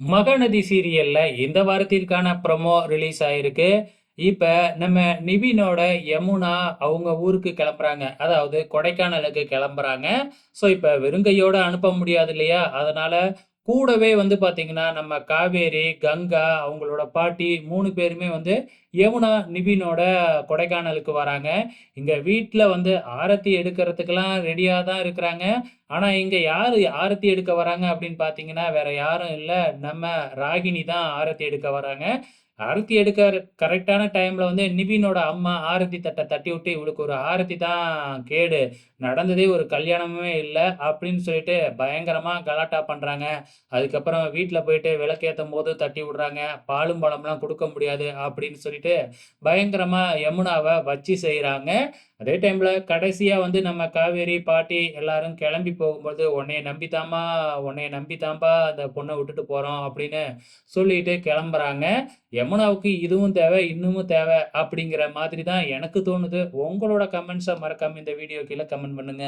மகநதி சீரியல்ல இந்த வாரத்திற்கான promo release ஆயிருக்கு. இப்ப நம்ம நிவினோட யமுனா அவங்க ஊருக்கு கிளம்புறாங்க. அதாவது கொடைக்கானலுக்கு கிளம்புறாங்க. ஸோ இப்ப வெறுங்கையோட அனுப்ப முடியாது இல்லையா? அதனால கூடவே வந்து பார்த்தீங்கன்னா, நம்ம காவேரி, கங்கா, அவங்களோட பாட்டி மூணு பேருமே வந்து யமுனா, நிபினோட கொடைக்கானலுக்கு வராங்க. இங்கே வீட்டில் வந்து ஆரத்தி எடுக்கிறதுக்கெல்லாம் ரெடியாக தான் இருக்கிறாங்க. ஆனால் இங்கே யார் ஆரத்தி எடுக்க வராங்க அப்படின்னு பார்த்தீங்கன்னா, வேற யாரும் இல்லை நம்ம ராகினி தான் ஆரத்தி எடுக்க வராங்க. ஆரத்தி எடுக்க கரெக்டான டைமில் வந்து நிபினோட அம்மா ஆரத்தி தட்டை தட்டி விட்டு "இவளுக்கு ஒரு ஆரத்தி தான் கேடு. நடந்ததே ஒரு கல்யாணமே இல்லை அப்படின்னு சொல்லிட்டு பயங்கரமாக கலாட்டா பண்ணுறாங்க அதுக்கப்புறம் வீட்டில் போயிட்டு விளக்கேற்றும் போது தட்டி விடுறாங்க. பாலும், பழம்லாம் கொடுக்க முடியாது அப்படின்னு சொல்லிட்டு, பயங்கரமாக யமுனாவை வச்சு செய்கிறாங்க அதே டைம்ல கடைசியா வந்து நம்ம காவேரி, பாட்டி எல்லாரும் கிளம்பி போகும்போது, "உன்னைய நம்பி உன்னைய நம்பி தான்பா அந்த பொண்ணை விட்டுட்டு போறோம்." அப்படின்னு சொல்லிட்டு கிளம்புறாங்க. யமுனாவுக்கு இதுவும் தேவை, இன்னமும் தேவை அப்படிங்கிற மாதிரி தான் எனக்கு தோணுது. உங்களோட கமெண்ட்ஸை மறக்காம இந்த வீடியோ கீழே கமெண்ட் பண்ணுங்க.